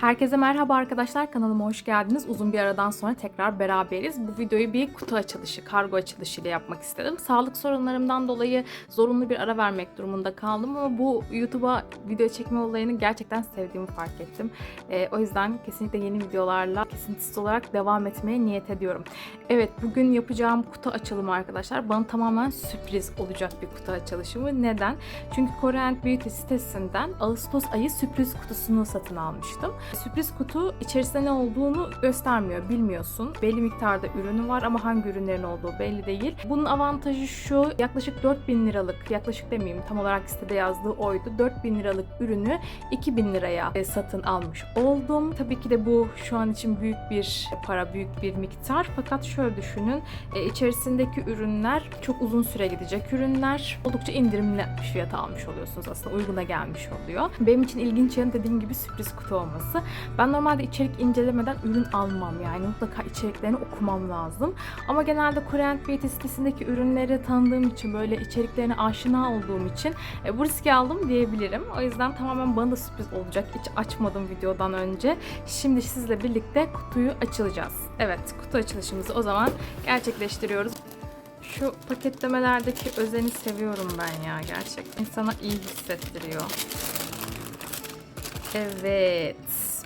Herkese merhaba arkadaşlar kanalıma hoş geldiniz. Uzun bir aradan sonra tekrar beraberiz. Bu videoyu bir kutu açılışı, kargo açılışı ile yapmak istedim. Sağlık sorunlarımdan dolayı zorunlu bir ara vermek durumunda kaldım ama bu YouTube'a video çekme olayını gerçekten sevdiğimi fark ettim. Ee, o yüzden kesinlikle yeni videolarla kesintisiz olarak devam etmeye niyet ediyorum. Evet bugün yapacağım kutu açılımı arkadaşlar bana tamamen sürpriz olacak bir kutu açılışımı. Neden? Çünkü Korean Beauty sitesinden Ağustos ayı sürpriz kutusunu satın almıştım. Sürpriz kutu içerisinde ne olduğunu göstermiyor, bilmiyorsun. Belli miktarda ürünü var ama hangi ürünlerin olduğu belli değil. Bunun avantajı şu, yaklaşık 4000 liralık, yaklaşık demeyeyim tam olarak sitede yazdığı oydu. 4000 liralık ürünü 2000 liraya e, satın almış oldum. Tabii ki de bu şu an için büyük bir para, büyük bir miktar. Fakat şöyle düşünün, e, içerisindeki ürünler çok uzun süre gidecek ürünler. Oldukça indirimli fiyata almış oluyorsunuz aslında, uyguna gelmiş oluyor. Benim için ilginç yanı dediğim gibi sürpriz kutu olması. Ben normalde içerik incelemeden ürün almam yani mutlaka içeriklerini okumam lazım. Ama genelde Korean Beauty sitesindeki ürünleri tanıdığım için böyle içeriklerine aşina olduğum için e, bu riski aldım diyebilirim. O yüzden tamamen bana da sürpriz olacak. Hiç açmadım videodan önce. Şimdi sizle birlikte kutuyu açılacağız. Evet kutu açılışımızı o zaman gerçekleştiriyoruz. Şu paketlemelerdeki özeni seviyorum ben ya gerçekten. İnsana iyi hissettiriyor. Evet.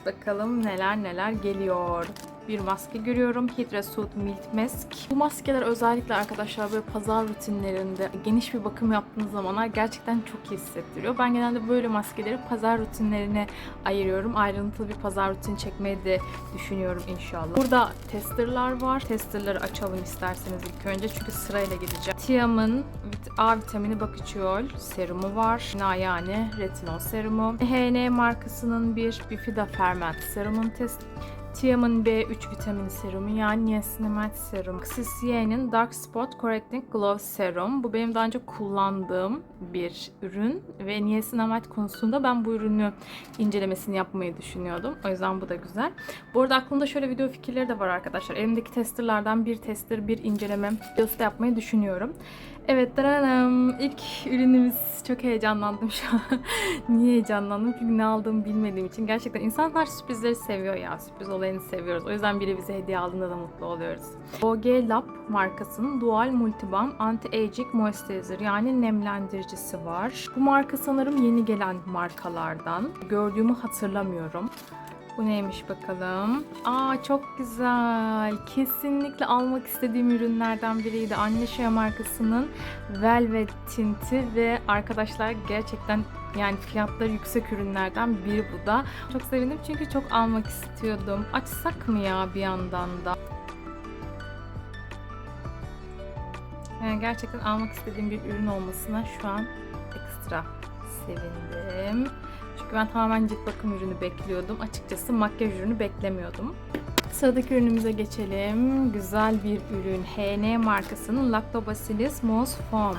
Bakalım neler neler geliyor. Bir maske görüyorum. Hydra Suit Milt Mask. Bu maskeler özellikle arkadaşlar böyle pazar rutinlerinde geniş bir bakım yaptığınız zamanlar gerçekten çok iyi hissettiriyor. Ben genelde böyle maskeleri pazar rutinlerine ayırıyorum. Ayrıntılı bir pazar rutini çekmeyi de düşünüyorum inşallah. Burada testerlar var. Testerları açalım isterseniz ilk önce çünkü sırayla gideceğim. Tiam'ın A vitamini bakıcıyol serumu var. Na yani retinol serumu. HN markasının bir Bifida Ferment serumun test Tiam'ın B3 vitamin serumu yani niacinamide serum. Xisie'nin Dark Spot Correcting Glow Serum. Bu benim daha önce kullandığım bir ürün ve niacinamide konusunda ben bu ürünü incelemesini yapmayı düşünüyordum. O yüzden bu da güzel. Bu arada aklımda şöyle video fikirleri de var arkadaşlar. Elimdeki testerlardan bir tester, bir inceleme videosu da yapmayı düşünüyorum. Evet, taranam. İlk ürünümüz. Çok heyecanlandım şu an. Niye heyecanlandım? Çünkü ne aldığımı bilmediğim için. Gerçekten insanlar sürprizleri seviyor ya. Sürpriz olayını seviyoruz. O yüzden biri bize hediye aldığında da mutlu oluyoruz. OG Lab markasının Dual Multibam Anti-Aging Moisturizer yani nemlendiricisi var. Bu marka sanırım yeni gelen markalardan. Gördüğümü hatırlamıyorum. Bu neymiş bakalım? Aa çok güzel. Kesinlikle almak istediğim ürünlerden biriydi. Anne Shea markasının Velvet tinti ve arkadaşlar gerçekten yani fiyatları yüksek ürünlerden biri bu da. Çok sevindim çünkü çok almak istiyordum. Açsak mı ya bir yandan da? Yani gerçekten almak istediğim bir ürün olmasına şu an ekstra sevindim. Çünkü ben tamamen cilt bakım ürünü bekliyordum. Açıkçası makyaj ürünü beklemiyordum. Sıradaki ürünümüze geçelim. Güzel bir ürün. HN markasının Lactobacillus Mousse Foam.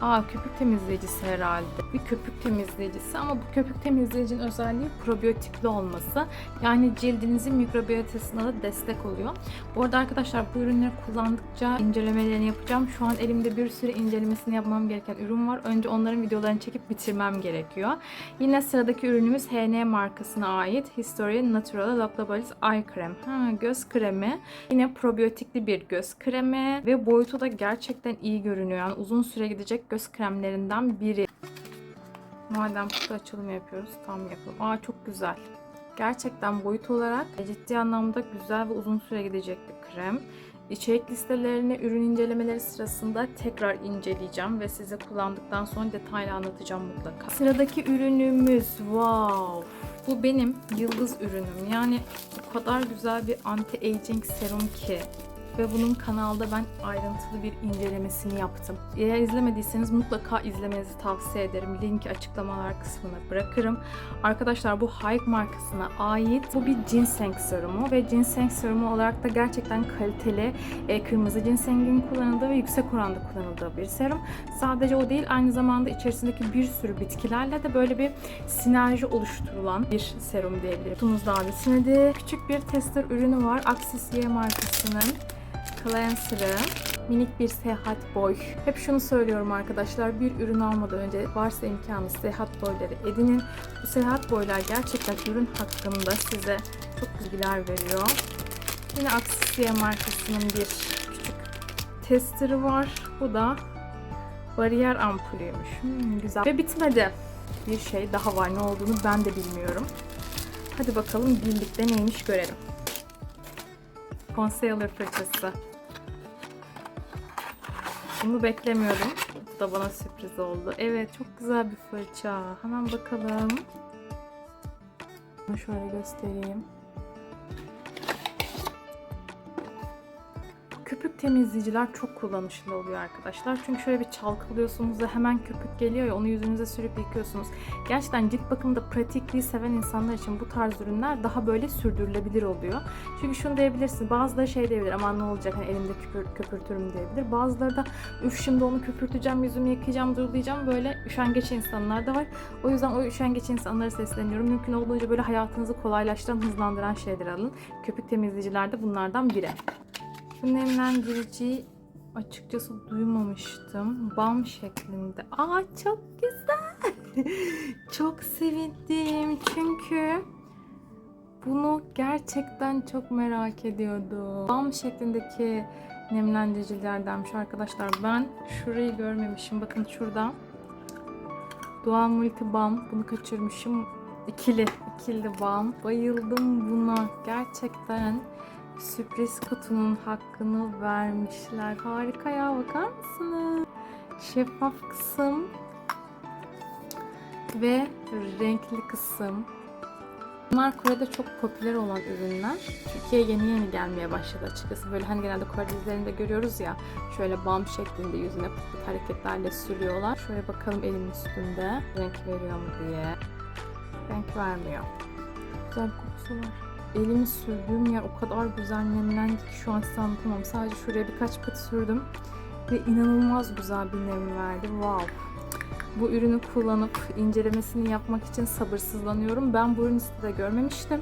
Aa köpük temizleyicisi herhalde. Bir köpük temizleyicisi ama bu köpük temizleyicinin özelliği probiyotikli olması. Yani cildinizin mikrobiyotesine de destek oluyor. Bu arada arkadaşlar bu ürünleri kullandıkça incelemelerini yapacağım. Şu an elimde bir sürü incelemesini yapmam gereken ürün var. Önce onların videolarını çekip bitirmem gerekiyor. Yine sıradaki ürünümüz HN markasına ait Historia Natural Lactobacillus Eye Krem. Ha, göz kremi. Yine probiyotikli bir göz kremi ve boyutu da gerçekten iyi görünüyor. Yani uzun süre gidecek göz kremlerinden biri. Madem kutu açılımı yapıyoruz tam yapalım. Aa çok güzel. Gerçekten boyut olarak ciddi anlamda güzel ve uzun süre gidecek bir krem. İçerik listelerini ürün incelemeleri sırasında tekrar inceleyeceğim ve size kullandıktan sonra detaylı anlatacağım mutlaka. Sıradaki ürünümüz wow. Bu benim yıldız ürünüm. Yani o kadar güzel bir anti-aging serum ki ve bunun kanalda ben ayrıntılı bir incelemesini yaptım. Eğer izlemediyseniz mutlaka izlemenizi tavsiye ederim. Linki açıklamalar kısmına bırakırım. Arkadaşlar bu Hayk markasına ait bu bir ginseng serumu ve ginseng serumu olarak da gerçekten kaliteli e, kırmızı ginsengin kullanıldığı ve yüksek oranda kullanıldığı bir serum. Sadece o değil aynı zamanda içerisindeki bir sürü bitkilerle de böyle bir sinerji oluşturulan bir serum diyebilirim. Kutumuz daha bitmedi. Küçük bir tester ürünü var. Axis Y markasının cleanser'ı. minik bir seyahat boy. Hep şunu söylüyorum arkadaşlar. Bir ürün almadan önce varsa imkanı seyahat boyları edinin. Bu seyahat boylar gerçekten ürün hakkında size çok bilgiler veriyor. Yine Axisie markasının bir küçük testerı var. Bu da bariyer ampulüymüş. Hmm, güzel. Ve bitmedi. Bir şey daha var. Ne olduğunu ben de bilmiyorum. Hadi bakalım birlikte neymiş görelim. Concealer fırçası. Bunu beklemiyordum. Bu da bana sürpriz oldu. Evet çok güzel bir fırça. Hemen bakalım. Bunu şöyle göstereyim. Köpük temizleyiciler çok kullanışlı oluyor arkadaşlar. Çünkü şöyle bir çalkalıyorsunuz da hemen köpük geliyor ya onu yüzünüze sürüp yıkıyorsunuz. Gerçekten cilt bakımında pratikliği seven insanlar için bu tarz ürünler daha böyle sürdürülebilir oluyor. Çünkü şunu diyebilirsin bazıları şey diyebilir aman ne olacak hani elimde köpür, köpürtürüm diyebilir. Bazıları da üf şimdi onu köpürteceğim yüzümü yıkayacağım durulayacağım böyle üşengeç insanlar da var. O yüzden o üşengeç insanlara sesleniyorum. Mümkün olduğunca böyle hayatınızı kolaylaştıran hızlandıran şeyler alın. Köpük temizleyiciler de bunlardan biri. Nemlendirici açıkçası duymamıştım. Balm şeklinde. Aa çok güzel. çok sevindim çünkü bunu gerçekten çok merak ediyordum. Balm şeklindeki nemlendiricilerdenmiş arkadaşlar. Ben şurayı görmemişim. Bakın şurada. Doğal Multi Balm. Bunu kaçırmışım. İkili, ikili balm. Bayıldım buna. Gerçekten sürpriz kutunun hakkını vermişler. Harika ya bakar mısınız? Şeffaf kısım ve renkli kısım. Bunlar Kore'de çok popüler olan ürünler. Türkiye'ye yeni yeni gelmeye başladı açıkçası. Böyle hani genelde Kore dizilerinde görüyoruz ya. Şöyle bam şeklinde yüzüne pıt hareketlerle sürüyorlar. Şöyle bakalım elimin üstünde renk veriyor mu diye. Renk vermiyor. Güzel bir kokusu var. Elimi sürdüğüm yer o kadar güzel nemlendi ki şu an size anlatamam. Sadece şuraya birkaç pıt sürdüm ve inanılmaz güzel bir nem verdi. Wow. Bu ürünü kullanıp incelemesini yapmak için sabırsızlanıyorum. Ben bu ürünü sitede görmemiştim.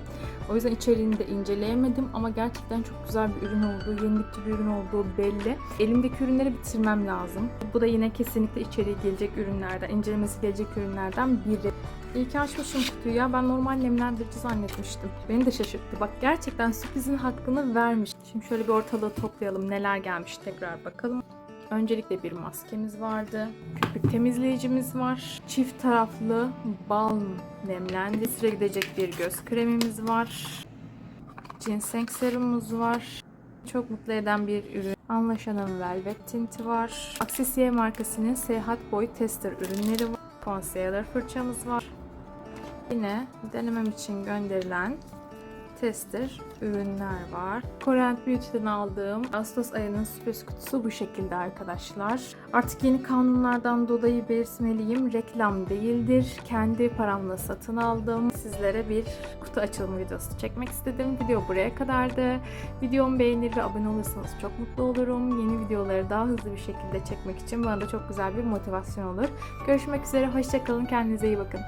O yüzden içeriğini de inceleyemedim ama gerçekten çok güzel bir ürün olduğu, yenilikçi bir ürün olduğu belli. Elimdeki ürünleri bitirmem lazım. Bu da yine kesinlikle içeriği gelecek ürünlerden, incelemesi gelecek ürünlerden biri. İyi ki açmışım kutuyu ya. Ben normal nemlendirici zannetmiştim. Beni de şaşırttı. Bak gerçekten sürprizin hakkını vermiş. Şimdi şöyle bir ortalığı toplayalım. Neler gelmiş tekrar bakalım. Öncelikle bir maskemiz vardı. Köpük temizleyicimiz var. Çift taraflı balm nemlendi. Sıra gidecek bir göz kremimiz var. Ginseng serumumuz var. Çok mutlu eden bir ürün. Anlaşanın Velvet tinti var. Axisie markasının seyahat boy tester ürünleri var. Concealer fırçamız var. Yine denemem için gönderilen tester ürünler var. Corient Beauty'den aldığım Ağustos ayının sürpriz kutusu bu şekilde arkadaşlar. Artık yeni kanunlardan dolayı belirtmeliyim. Reklam değildir. Kendi paramla satın aldım. Sizlere bir kutu açılımı videosu çekmek istedim. Video buraya kadardı. Videomu beğenir ve abone olursanız çok mutlu olurum. Yeni videoları daha hızlı bir şekilde çekmek için bana da çok güzel bir motivasyon olur. Görüşmek üzere. Hoşçakalın. Kendinize iyi bakın.